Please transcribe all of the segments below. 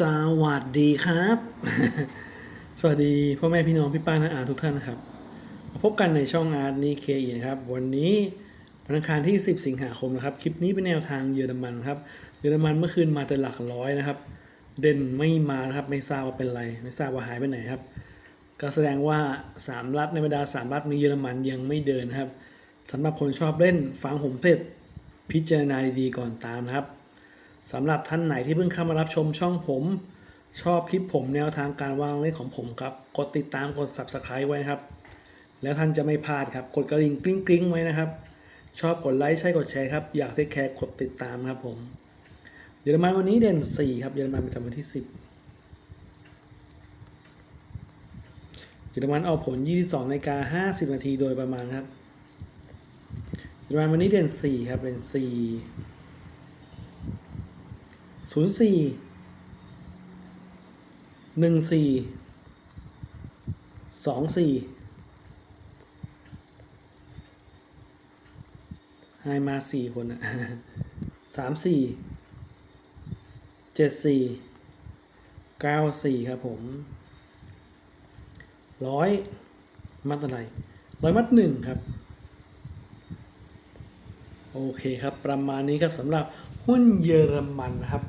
สวัสดีครับ สวัสดีพ่อแม่พี่น้องพี่ป้าน้าอาทุกท่านนะครับมาพบกันในช่องอาร์ตนีเคอีนะครับ วันนี้วันอังคารที่ 10 สิงหาคมนะครับ คลิปนี้เป็นแนวทางเยอรมันครับ เยอรมันเมื่อคืนมาแต่หลักร้อยนะครับ เด่นไม่มานะครับ ไม่ทราบว่าเป็นไร ไม่ทราบว่าหายไปไหนครับ ก็แสดงว่า 3 รัฐในบรรดา 3 รัฐมีเยอรมันยังไม่เดินนะครับสำหรับคนชอบเล่นฟังผมเสร็จพิจารณาดีๆก่อนตามนะครับ สำหรับท่านไหนที่เพิ่งเข้ามารับชมช่องผม ชอบคลิปผมแนวทางการวางเล่นของผมครับ กดติดตามกด subscribe ไว้นะครับ แล้วท่านจะไม่พลาดครับ กดกระดิ่งกริ๊งกริ๊งไว้นะครับ ชอบกดไลค์ใช่กดแชร์ครับ อยากเทคแคร์กดติดตามครับผมเยอรมันวันนี้เด่น 4 ครับเยอรมันประจำวันที่ 10เยอรมันเอาผล 22นาฬิกา50 นาทีโดยประมาณครับเยอรมันวันนี้เด่น 4 ครับเป็น4 ศูนย์สี่หนึ่งสี่สองสี่ให้มาสี่คนอะสามสี่เจ็ดสี่เก้าสี่ครับผมร้อยมัดอะไรร้อยมัดหนึ่งครับ โอเคครับ ประมาณนี้ครับสำหรับ หุ้นเยอรมันนะครับ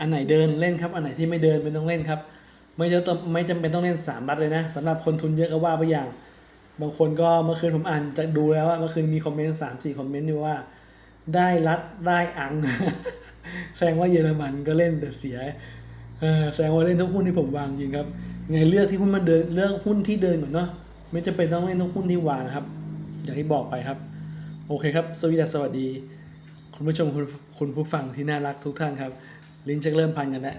อันไหนเดินเล่นครับ อันไหนที่ไม่เดินไม่ต้องเล่นครับ ไม่จะต้องไม่จำเป็นต้องเล่นสามรัฐเลยนะสำหรับคนทุนเยอะก็ว่าไปอย่าง บางคนก็เมื่อคืนผมอ่านจะดูแล้วว่าเมื่อคืนมีคอมเมนต์สามสี่คอมเมนต์อยู่ว่า ได้รัฐได้อังแสดงว่าเยอรมันก็เล่นแต่เสียเออแสดงว่าเล่นทุกหุ้นที่ผมวางจริงครับไงเลือกที่หุ้นมันเดินเลือกหุ้นที่เดินก่อนเนาะไม่จำเป็นต้องเล่นทุกหุ้นที่วางนะครับ อย่างที่บอกไปครับ โอเคครับสวัสดีสวัสดี คุณผู้ชมคุณคุณผู้ฟังที่น่ารักทุกท่านครับ ลิ้นจะเริ่มพันกันแล้ว